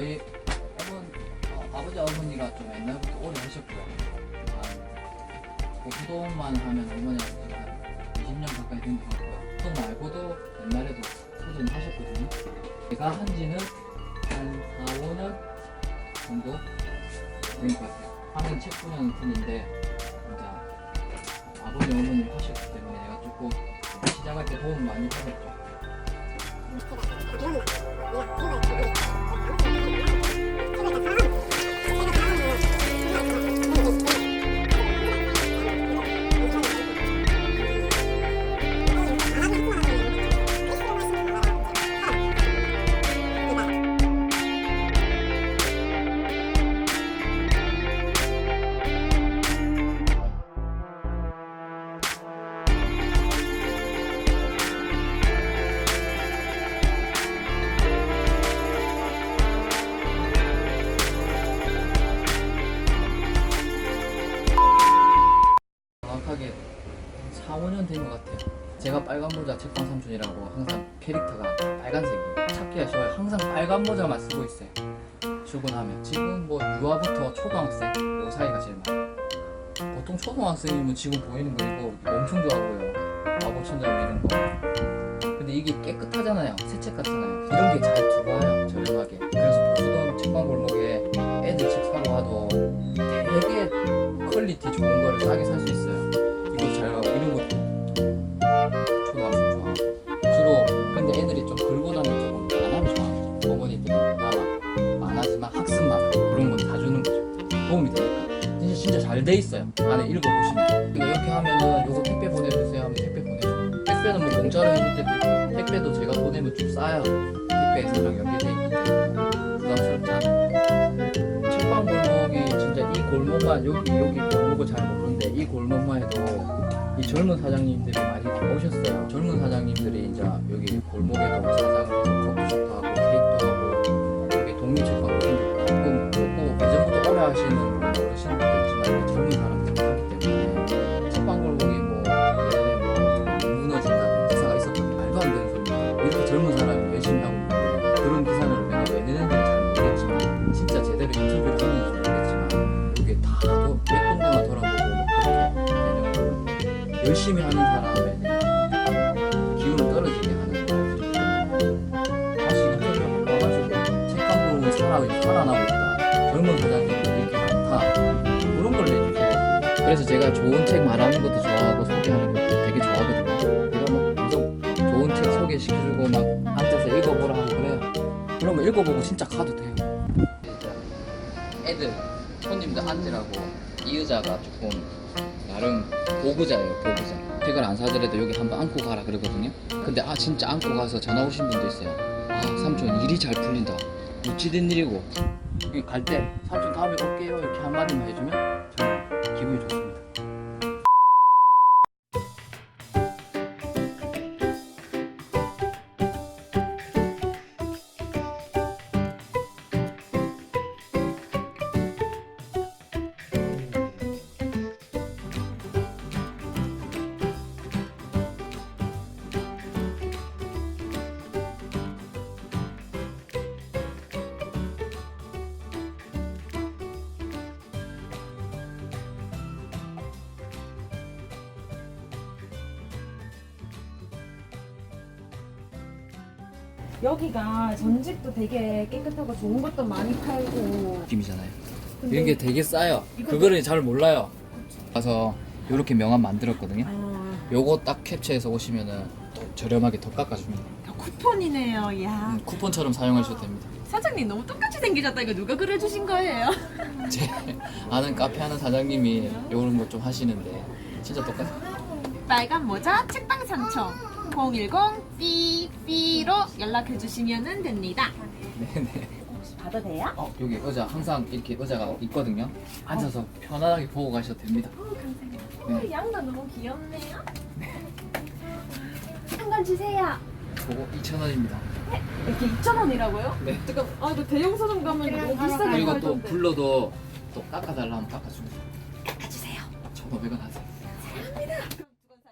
저희 어머니, 어, 아버지 어머니가 좀 옛날부터 오래 하셨고요. 한 고수동만 하면 어머니 아버지가 한 20년 가까이 된 것 같고요. 또 말고도 옛날에도 소전 하셨거든요. 제가 한 지는 한 4, 5년 정도 된 것 같아요. 하는 책 보는 분인데 진짜 아버지 어머니 하셨기 때문에 내가 조금 시작할 때 도움 많이 받았죠. 4, 5년 된것 같아요. 제가 빨간 모자 책방 삼촌이라고 항상 캐릭터가 빨간색이에요. 찾기가 쉬워요. 항상 빨간 모자만 쓰고 있어요. 출근하면. 지금 뭐 유아부터 초등학생 요 사이가 제일 많아요. 보통 초등학생이면 지금 보이는 거 이거 엄청 좋아 보여요. 마법 천장 이런 거. 근데 이게 깨끗하잖아요. 새책 같잖아요. 이런 게 잘 들어와요. 저렴하게. 그래서 보수동 책방 골목에 애들 책 사러 와도 되게 퀄리티 좋은 거를 싸게 살 수 있어요. 돼 있어요. 안에 읽어보시면 이렇게 하면은 요거 택배 보내주세요 하면 택배 보내줘요. 택배는 뭐 공짜로 해줄 때도 있고 택배도 제가 보내면 좀 싸요. 택배에서랑 연계돼 있기 때문에 부담스럽지 않아요. 책방 골목이 진짜 이 골목만 여기 여기 골목을 잘 모르는데 이 골목만 해도 이 젊은 사장님들이 많이 오셨어요. 젊은 사장님들이 이제 여기 골목에도 사장으로 커피숍도 하고 케이크도 하고 여기 독립책방도 생겼고 조금 조금 예전부터 오래 하시는 인터뷰를 하는지 모르겠지만 이게 다몇 군데만 돌아보고 뭐 그렇게. 열심히 하는 사람의 기운을 떨어지게 하는 거예요. 다시 한번 와가지고 책방으로 살아, 살아나고 있다. 젊은 사장님들이 이렇게 많다. 그런 걸 내주세요. 그래서 제가 좋은 책 말하는 것도 좋아하고 소개하는 것도 되게 좋아하거든요. 제가 뭐 계속 좋은 책 소개시켜주고 막 앉아서 읽어보라 하고 그래요. 그러면 읽어보고 진짜 가도 돼요. 손님들 앉으라고. 이 의자가 조금 나름 보부자예요 보부자. 책을 안 사더라도 여기 한번 안고 가라 그러거든요. 근데 아 진짜 안고 가서 전화 오신 분도 있어요. 아 삼촌 일이 잘 풀린다. 어찌된 일이고. 여기 갈 때 삼촌 다음에 올게요. 이렇게 한마디만 해주면 저는 기분이 좋습니다 여기가 전집도 되게 깨끗하고 좋은 것도 많이 팔고. 느낌이잖아요. 근데 이게 되게 싸요. 이거 그거를 잘 몰라요. 가서 이렇게 명함 만들었거든요. 아, 요거 딱 캡처해서 오시면은 또 저렴하게 더 깎아줍니다. 쿠폰이네요. 야. 음, 쿠폰처럼 사용하셔도 됩니다. 사장님 너무 똑같이 생기셨다. 이거 누가 그려주신 거예요? 제 아는 카페 하는 사장님이 요런 거좀 하시는데 진짜 똑같아요. 빨간 모자 책방 삼청 010 삐삐로 연락해 주시면 됩니다. 네네. 혹시 받아도 돼요? 어, 여기 의자 항상 이렇게 의자가 있거든요. 앉아서 편안하게 보고 가셔도 됩니다. 네. 양도 너무 귀엽네요. 한 건 주세요. 그거 2,000원입니다. 이렇게 2,000원이라고요? 네. 잠깐 아 이거 대형 서점 가면 너무 비싸게 그리고 또 팔던데. 불러도 또 깎아달라 하면 깎아줍니다. 깎아주세요. 1,500원 하세요